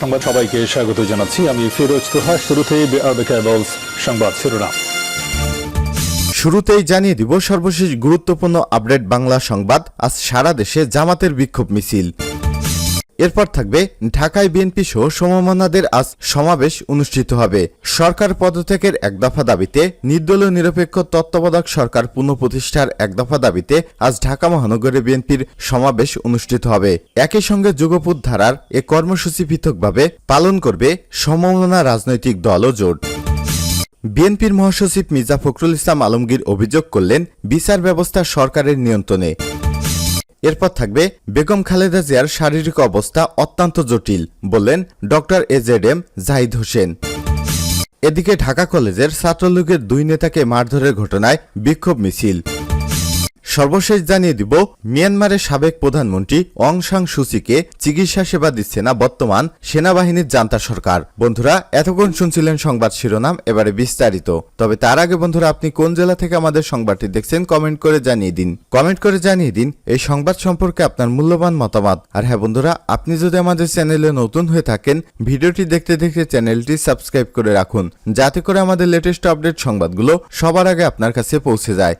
সংবাদ সবাইকে স্বাগত জানাচ্ছি। আমি ফিরোজ তোহা। শুরুতে সংবাদ শিরোনাম। শুরুতেই জানিয়ে দিব সর্বশেষ গুরুত্বপূর্ণ আপডেট বাংলা সংবাদ। আজ সারা দেশে জামাতের বিক্ষোভ মিছিল। এরপর থাকবে ঢাকায় বিএনপি সহ সমমানাদের আজ সমাবেশ অনুষ্ঠিত হবে। সরকার পদত্যাগের এক দফা দাবিতে নির্দলীয় নিরপেক্ষ তত্ত্বাবধায়ক সরকার পুনঃপ্রতিষ্ঠার এক দফা দাবিতে আজ ঢাকা মহানগরে বিএনপির সমাবেশ অনুষ্ঠিত হবে। একই সঙ্গে যুগপুত ধারার এ কর্মসূচি পৃথকভাবে পালন করবে সমমনা রাজনৈতিক দল ও জোট। বিএনপির মহাসচিব মির্জা ফখরুল ইসলাম আলমগীর অভিযোগ করলেন, বিচার ব্যবস্থা সরকারের নিয়ন্ত্রণে। এরপর থাকবে বেগম খালেদা জিয়ার শারীরিক অবস্থা অত্যন্ত জটিল, বললেন doctor Z M Zahid Hossain. এদিকে ঢাকা কলেজের ছাত্রলীগের দুই নেতাকে মারধরের ঘটনায় বিক্ষোভ মিছিল। সর্বশেষ জানিয়ে দিব, মিয়ানমারের সাবেক প্রধানমন্ত্রী অং সাং সুচিকে চিকিৎসা সেবা দিচ্ছে না বর্তমান সেনাবাহিনীর জান্তা সরকার। বন্ধুরা, এতক্ষণ শুনছিলেন সংবাদ শিরোনাম, এবারে বিস্তারিত। তবে তার আগে বন্ধুরা, আপনি কোন জেলা থেকে আমাদের সংবাদটি দেখছেন কমেন্ট করে জানিয়ে দিন। কমেন্ট করে জানিয়ে দিন, এই সংবাদ সম্পর্কে আপনার মূল্যবান মতামত। আর হ্যাঁ বন্ধুরা, আপনি যদি আমাদের চ্যানেলে নতুন হয়ে থাকেন, ভিডিওটি দেখতে দেখতে চ্যানেলটি সাবস্ক্রাইব করে রাখুন, যাতে করে আমাদের লেটেস্ট আপডেট সংবাদগুলো সবার আগে আপনার কাছে পৌঁছে যায়।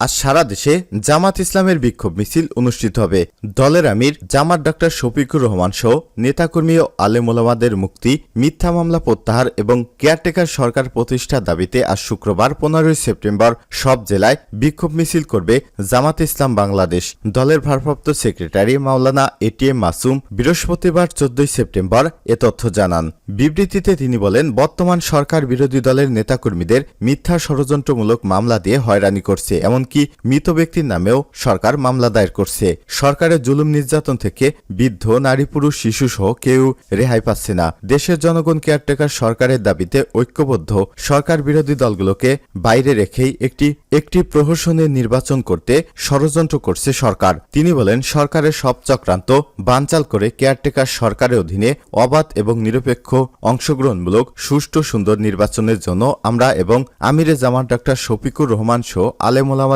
আজ সারা দেশে জামাত ইসলামের বিক্ষোভ মিছিল অনুষ্ঠিত হবে। দলের আমির জামাত ডাক্তার শফিকুর রহমান সহ নেতাকর্মী ও আলেমোলামাদের মুক্তি, মিথ্যা মামলা প্রত্যাহার এবং কেয়ারটেকার সরকার প্রতিষ্ঠার দাবিতে আজ শুক্রবার পনেরোই সেপ্টেম্বর সব জেলায় বিক্ষোভ মিছিল করবে জামাত ইসলাম বাংলাদেশ। দলের ভারপ্রাপ্ত সেক্রেটারি মাওলানা এটিএম মাসুম বৃহস্পতিবার চোদ্দই সেপ্টেম্বর এ তথ্য জানান। বিবৃতিতে তিনি বলেন, বর্তমান সরকার বিরোধী দলের নেতাকর্মীদের মিথ্যা ষড়যন্ত্রমূলক মামলা দিয়ে হয়রানি করছে। এমনকি মৃত ব্যক্তির নামেও সরকার মামলা দায়ের করছে। সরকারের জুলুম নির্যাতন থেকে বৃদ্ধ, নারী, পুরুষ শিশু সহ কেউ রেহাই পাচ্ছে না। দেশের জনগণ কেয়ারটেকার সরকারের দাবিতে ঐক্যবদ্ধ। সরকার বিরোধী দলগুলোকে বাইরে রেখেই একটি একটি প্রহসনের নির্বাচন করতে ষড়যন্ত্র করছে সরকার। তিনি বলেন, সরকারের সব চক্রান্ত বানচাল করে কেয়ারটেকার সরকারের অধীনে অবাধ এবং নিরপেক্ষ অংশগ্রহণমূলক, সুষ্ঠু, সুন্দর নির্বাচনের জন্য আমরা এবং আমিরে জামান ডাক্তার শফিকুর রহমান সহ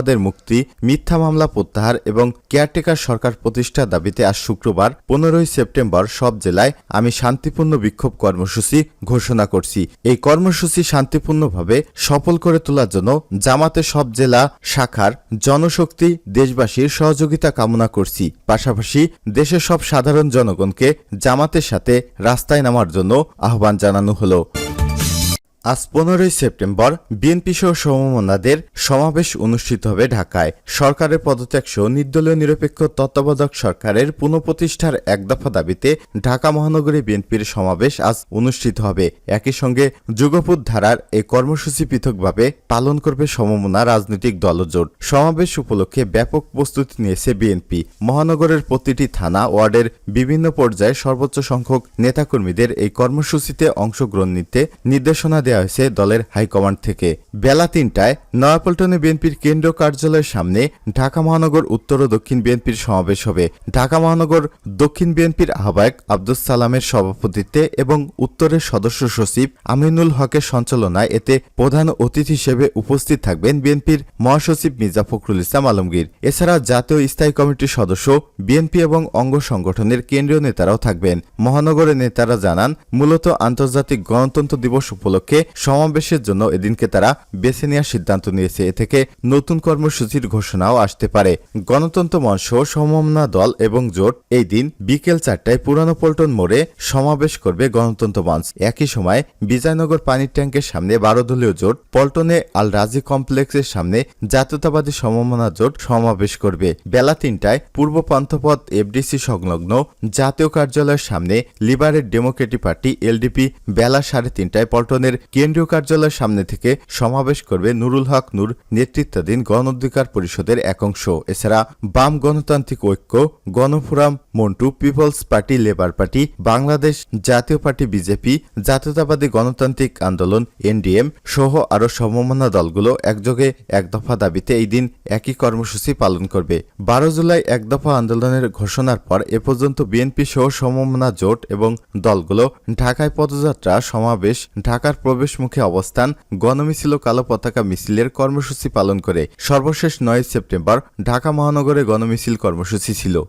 আলেমোলামাদের মুক্তি, মিথ্যা মামলা প্রত্যাহার এবং কেয়ারটেকার সরকার প্রতিষ্ঠার দাবিতে আজ শুক্রবার, পনেরোই সেপ্টেম্বর সব জেলায় আমি শান্তিপূর্ণ বিক্ষোভ কর্মসূচি ঘোষণা করছি। এই কর্মসূচি শান্তিপূর্ণভাবে সফল করে তোলার জন্য জামাতে সব জেলা, শাখার জনশক্তি, দেশবাসীর সহযোগিতা কামনা করছি। পাশাপাশি দেশের সব সাধারণ জনগণকে জামাতের সাথে রাস্তায় নামার জন্য আহ্বান জানানো হলো। আজ পনেরোই সেপ্টেম্বর বিএনপি সহ সমমনাদের সমাবেশ অনুষ্ঠিত হবে ঢাকায়। সরকারের পদত্যাগ সহ নির্দলীয় নিরপেক্ষ তত্ত্বাবধায়ক সরকারের পুনঃপ্রতিষ্ঠার এক দফা দাবিতে ঢাকা মহানগরী বিএনপির সমাবেশ আজ অনুষ্ঠিত হবে। একই সঙ্গে যুগপুত ধারার এই কর্মসূচি পৃথকভাবে পালন করবে সমমনা রাজনৈতিক দলজোট সমাবেশ উপলক্ষে ব্যাপক প্রস্তুতি নিয়েছে বিএনপি। মহানগরের প্রতিটি থানা, ওয়ার্ডের বিভিন্ন পর্যায়ে সর্বোচ্চ সংখ্যক নেতাকর্মীদের এই কর্মসূচিতে অংশগ্রহণ নিতে নির্দেশনা দেওয়া হয়েছে দলের হাইকমান্ড থেকে। বেলা তিনটায় নয়াপল্টনে বিএনপির কেন্দ্রীয় কার্যালয়ের সামনে ঢাকা মহানগর উত্তর ও দক্ষিণ বিএনপির সমাবেশ হবে। ঢাকা মহানগর দক্ষিণ বিএনপির আহ্বায়ক আব্দুস সালামের সভাপতিত্বে এবং উত্তরের সদস্য সচিব আমিনুল হকের সঞ্চালনায় এতে প্রধান অতিথি হিসেবে উপস্থিত থাকবেন বিএনপির মহাসচিব মির্জা ফখরুল ইসলাম আলমগীর। এছাড়া জাতীয় স্থায়ী কমিটির সদস্য, বিএনপি এবং অঙ্গ সংগঠনের কেন্দ্রীয় নেতারাও থাকবেন। মহানগরের নেতারা জানান, মূলত আন্তর্জাতিক গণতন্ত্র দিবস উপলক্ষে সমাবেশের জন্য এদিনকে তারা বেছে নেওয়ার সিদ্ধান্ত নিয়েছে। এ থেকে নতুন কর্মসূচির ঘোষণাও আসতে পারে। গণতন্ত্র মঞ্চ সমমনা দল এবং জোট এই দিন বিকেল চারটায় পুরানো পল্টন মোড়ে সমাবেশ করবে গণতন্ত্র মঞ্চ। একই সময় বিজয়নগর পানির ট্যাঙ্কের সামনে বারো দলীয় জোট, পল্টনে আল রাজি কমপ্লেক্সের সামনে জাতীয়তাবাদী সমমনা জোট সমাবেশ করবে। বেলা তিনটায় পূর্ব পান্থপথ এফডিসি সংলগ্ন জাতীয় কার্যালয়ের সামনে লিবারেল ডেমোক্রেটিক পার্টি এলডিপি বেলা সাড়ে তিনটায় পল্টনের কেন্দ্রীয় কার্যালয়ের সামনে থেকে সমাবেশ করবে নুরুল হক নূর নেতৃত্বাধীন গণ অধিকার পরিষদের এক অংশ। এছাড়া বাম গণতান্ত্রিক ঐক্য, Gano Forum, Montu, People's Party, Labour Party, Bangladesh জাতীয় পার্টি, বিজেপি, জাতীয়তাবাদী গণতান্ত্রিক আন্দোলন, এনডিএম সহ আরও সমমনা দলগুলো একযোগে এক দফা দাবিতে এই দিন একই কর্মসূচি পালন করবে। বারো জুলাই এক দফা আন্দোলনের ঘোষণার পর এ পর্যন্ত বিএনপি সহ সমমনা জোট এবং দলগুলো ঢাকায় পদযাত্রা, সমাবেশ, ঢাকার প্রবেশ মুখে অবস্থান, গণমিছিল কালো পতাকা মিছিলের কর্মসূচি পালন করে। সর্বশেষ নয় সেপ্টেম্বর ঢাকা মহানগরে গণমিছিল কর্মসূচি ছিল।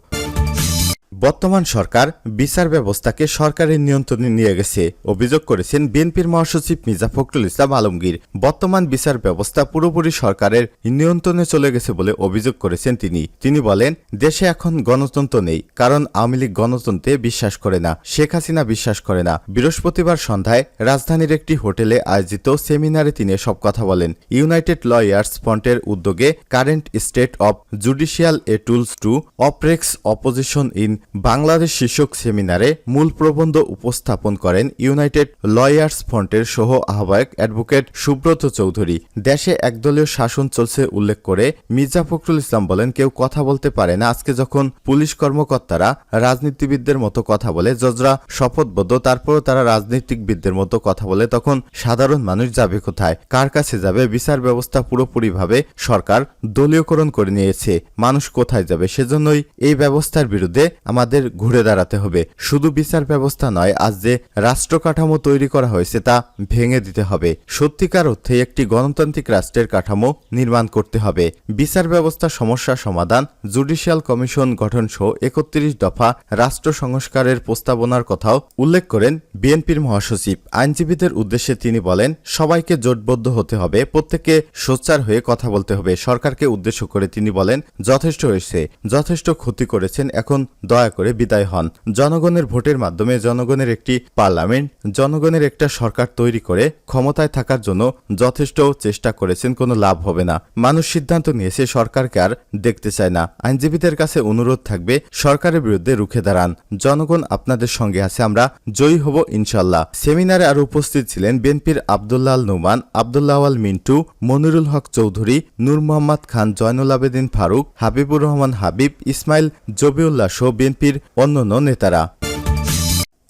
বর্তমান সরকার বিচার ব্যবস্থাকে সরকারের নিয়ন্ত্রণে নিয়ে গেছে, অভিযোগ করেছেন বিএনপির মহাসচিব মির্জা ফখরুল ইসলাম আলমগীর। বর্তমান বিচার ব্যবস্থা পুরোপুরি সরকারের নিয়ন্ত্রণে চলে গেছে বলে অভিযোগ করেছেন তিনি। তিনি বলেন, দেশে এখন গণতন্ত্র নেই, কারণ আওয়ামী লীগ গণতন্ত্রে বিশ্বাস করে না, শেখ হাসিনা বিশ্বাস করে না। বৃহস্পতিবার সন্ধ্যায় রাজধানীর একটি হোটেলে আয়োজিত সেমিনারে তিনি সব কথা বলেন। ইউনাইটেড লয়ার্স ফ্রন্টের উদ্যোগে current state of judicial a tools to oppress opposition in Bangladesh শীর্ষক সেমিনারে মূল প্রবন্ধ উপস্থাপন করেন ইউনাইটেড লয়ার্স ফ্রন্টের সহ আহ্বায়ক অ্যাডভোকেট সুব্রত চৌধুরী। দেশে একদলীয় শাসন চলছে উল্লেখ করে মির্জা ফখরুল ইসলাম বলেন, কেউ কথা বলতে পারে না। আজকে যখন পুলিশ কর্মকর্তারা রাজনীতিবিদদের মতো কথা বলে, জজরা শপথবদ্ধ, তারপরও তারা রাজনীতিকবিদদের মতো কথা বলে, তখন সাধারণ মানুষ যাবে কোথায়? কার কাছে যাবে? বিচার ব্যবস্থা পুরোপুরিভাবে সরকার দলীয়করণ করে নিয়েছে। মানুষ কোথায় যাবে? সেজন্যই এই ব্যবস্থার বিরুদ্ধে আমাদের ঘুরে দাঁড়াতে হবে। শুধু বিচার ব্যবস্থা নয়, আজ যে রাষ্ট্র কাঠামো তৈরি করা হয়েছে তা ভেঙে দিতে হবে। সত্যিকার অর্থে একটি গণতান্ত্রিক রাষ্ট্রের কাঠামো নির্মাণ করতে হবে। বিচার ব্যবস্থা সমস্যা সমাধান, জুডিশিয়াল কমিশন গঠন সহ একত্রিশ দফা রাষ্ট্র সংস্কারের প্রস্তাবনার কথাও উল্লেখ করেন বিএনপির মহাসচিব। আইনজীবীদের উদ্দেশ্যে তিনি বলেন, সবাইকে জোটবদ্ধ হতে হবে প্রত্যেকে সোচ্চার হয়ে কথা বলতে হবে। সরকারকে উদ্দেশ্য করে তিনি বলেন, যথেষ্ট হয়েছে, যথেষ্ট ক্ষতি করেছেন, এখন দয়া করে বিদায় হন। জনগণের ভোটের মাধ্যমে জনগণের একটি পার্লামেন্ট, জনগণের একটা সরকার তৈরি করে ক্ষমতায় থাকার জন্য যথেষ্ট চেষ্টা করেছেন, কোনো লাভ হবে না। মানুষ সিদ্ধান্ত নিয়েছে, সরকারকে আর দেখতে চায় না। আইনজীবীদের কাছে অনুরোধ থাকবে, সরকারের বিরুদ্ধে রুখে দাঁড়ান। জনগণ আপনাদের সঙ্গে আছে, আমরা জয়ী হব ইনশাল্লাহ সেমিনারে আরও উপস্থিত ছিলেন বিএনপির আবদুল্লাহ নোমান, আবদুল্লাহ আল মিন্টু, মনিরুল হক চৌধুরী, নূর মোহাম্মদ খান, জয়নুল আবেদিন ফারুক, হাবিবুর রহমান হাবিব, ইসমাইল জবিউল্লাহ সহ বিএনপির অন্যান্য নেতারা।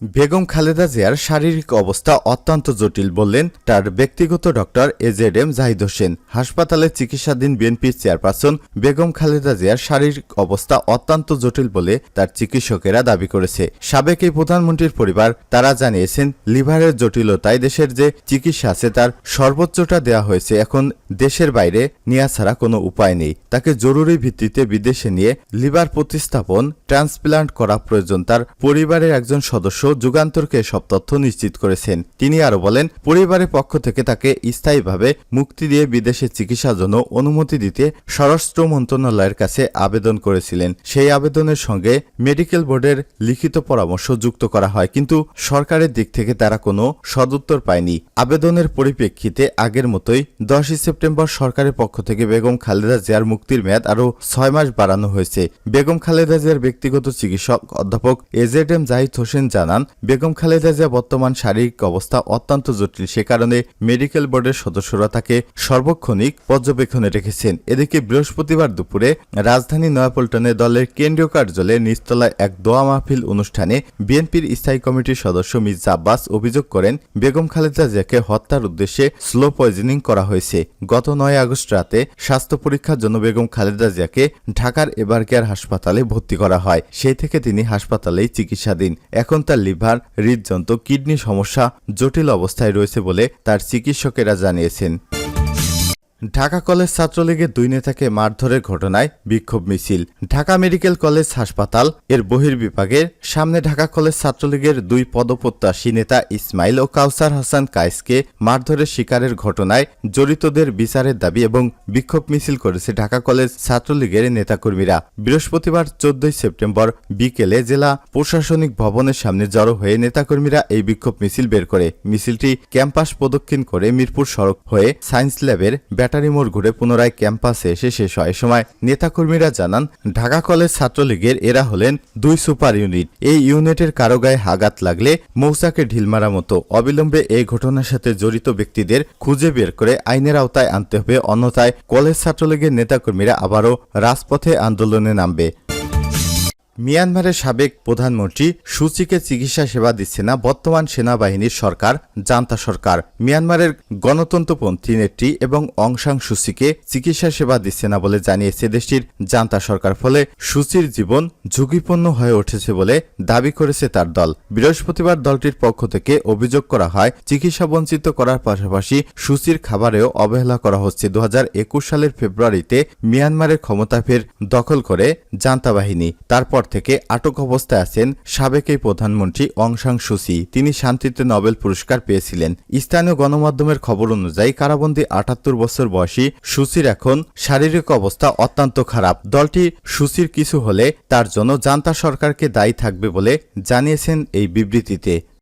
বেগম খালেদা জিয়ার শারীরিক অবস্থা অত্যন্ত জটিল বললেন তার ব্যক্তিগত doctor AZ M Zahid Hossain. হাসপাতালে চিকিৎসাধীন বিএনপির চেয়ারপারসন বেগম খালেদা জিয়ার শারীরিক অবস্থা অত্যন্ত জটিল বলে তার চিকিৎসকেরা দাবি করেছে। সাবেক এই প্রধানমন্ত্রীর পরিবার, তারা জানিয়েছেন, লিভারের জটিলতায় দেশের যে চিকিৎসা আছে তার সর্বোচ্চটা দেওয়া হয়েছে এখন দেশের বাইরে নেওয়া ছাড়া কোনো উপায় নেই। তাকে জরুরি ভিত্তিতে বিদেশে নিয়ে লিভার প্রতিস্থাপন, ট্রান্সপ্লান্ট করা প্রয়োজন তার পরিবারের একজন সদস্য যুগান্তরকে সব তথ্য নিশ্চিত করেছেন। তিনি আরও বলেন, পরিবারের পক্ষ থেকে তাকে স্থায়ীভাবে মুক্তি দিয়ে বিদেশে চিকিৎসার জন্য অনুমতি দিতে স্বরাষ্ট্র মন্ত্রণালয়ের কাছে আবেদন করেছিলেন। সেই আবেদনের সঙ্গে মেডিকেল বোর্ডের লিখিত পরামর্শ যুক্ত করা হয়, কিন্তু সরকারের দিক থেকে তারা কোনো সদুত্তর পায়নি। আবেদনের পরিপ্রেক্ষিতে আগের মতোই দশই সেপ্টেম্বর সরকারের পক্ষ থেকে বেগম খালেদা জিয়ার মুক্তির মেয়াদ আরও ছয় মাস বাড়ানো হয়েছে। বেগম খালেদা জিয়ার ব্যক্তিগত চিকিৎসক অধ্যাপক এজেড এম জাহিদ হোসেন জানান বেগম খালেদা জিয়া বর্তমান শারীরিক অবস্থা অত্যন্ত জটিল সে কারণে মেডিকেল বোর্ডের সদস্যরা তাকে সর্বক্ষণিক পর্যবেক্ষণে রেখেছেন। এদিকে বৃহস্পতিবার দুপুরে রাজধানী নয়াপল্টনে দলের কেন্দ্রীয় কার্যালয়ে নিচতলায় এক দোয়া মাহফিল অনুষ্ঠানে বিএনপির স্থায়ী কমিটির সদস্য মির্জা আব্বাস অভিযোগ করেন, বেগম খালেদা জিয়াকে হত্যার উদ্দেশ্যে স্লো পয়জনিং করা হয়েছে। গত নয় আগস্ট রাতে স্বাস্থ্য পরীক্ষার জন্য বেগম খালেদা জিয়াকে ঢাকার এবার কেয়ার হাসপাতালে ভর্তি করা হয়। সেই থেকে তিনি হাসপাতালেই চিকিৎসাধীন। এখন তার লিভার হৃদযন্ত্র কিডনি সমস্যা জটিল অবস্থায় রয়েছে বলে তার চিকিৎসকেরা জানিয়েছেন। ঢাকা কলেজ ছাত্রলীগের দুই নেতাকে মারধরের ঘটনায় বিক্ষোভ মিছিল। ঢাকা মেডিকেল কলেজ হাসপাতাল এর বহির্বিভাগের সামনে ঢাকা কলেজ ছাত্রলীগের দুই পদপ্রত্যাশী নেতা ইসমাইল ও কাউসার হাসান কায়েসকে মারধরের শিকারের ঘটনায় জড়িতদের বিচারের দাবি এবং বিক্ষোভ মিছিল করেছে ঢাকা কলেজ ছাত্রলীগের নেতাকর্মীরা। বৃহস্পতিবার চোদ্দই সেপ্টেম্বর বিকেলে জেলা প্রশাসনিক ভবনের সামনে জড়ো হয়ে নেতাকর্মীরা এই বিক্ষোভ মিছিল বের করে। মিছিলটি ক্যাম্পাস প্রদক্ষিণ করে মিরপুর সড়ক হয়ে সায়েন্স ল্যাবের ব্যাটারি মোড় ঘুরে পুনরায় ক্যাম্পাসে এসে শেষ হয়। সময় নেতাকর্মীরা জানান, ঢাকা কলেজ ছাত্রলীগের এরা হলেন দুই সুপার ইউনিট। এই ইউনিটের কারও গায়ে হাগাত লাগলে মৌসাকে ঢিল মারা মতো অবিলম্বে এই ঘটনার সাথে জড়িত ব্যক্তিদের খুঁজে বের করে আইনের আওতায় আনতে হবে। অন্যথায় কলেজ ছাত্রলীগের নেতাকর্মীরা আবারও রাজপথে আন্দোলনে নামবে। মিয়ানমারের সাবেক প্রধানমন্ত্রী সুচিকে চিকিৎসা সেবা দিচ্ছে না বর্তমান সেনাবাহিনীর সরকার, জান্তা সরকার। মিয়ানমারের গণতন্ত্রপন্থী নেত্রী এবং অংশাং সুচিকে চিকিৎসা সেবা দিচ্ছে না বলে জানিয়েছে দেশটির জান্তা সরকার। ফলে সুচির জীবন ঝুঁকিপূর্ণ হয়ে উঠেছে বলে দাবি করেছে তার দল। বৃহস্পতিবার দলটির পক্ষ থেকে অভিযোগ করা হয়, চিকিৎসা বঞ্চিত করার পাশাপাশি সুচির খাবারেও অবহেলা করা হচ্ছে। দু হাজার একুশ সালের ফেব্রুয়ারিতে মিয়ানমারের ক্ষমতা ফের দখল করে জান্তা বাহিনী। তারপর থেকে আটক অবস্থায় আছেন সাবেক এই প্রধানমন্ত্রী অং সাং সুসি তিনি শান্তিতে নোবেল পুরস্কার পেয়েছিলেন। স্থানীয় গণমাধ্যমের খবর অনুযায়ী কারাবন্দী আটাত্তর বছর বয়সী সুসির এখন শারীরিক অবস্থা অত্যন্ত খারাপ। দলটি সুসির কিছু হলে তার জন্য জান্তা সরকারকে দায়ী থাকবে বলে জানিয়েছেন এই বিবৃতিতে।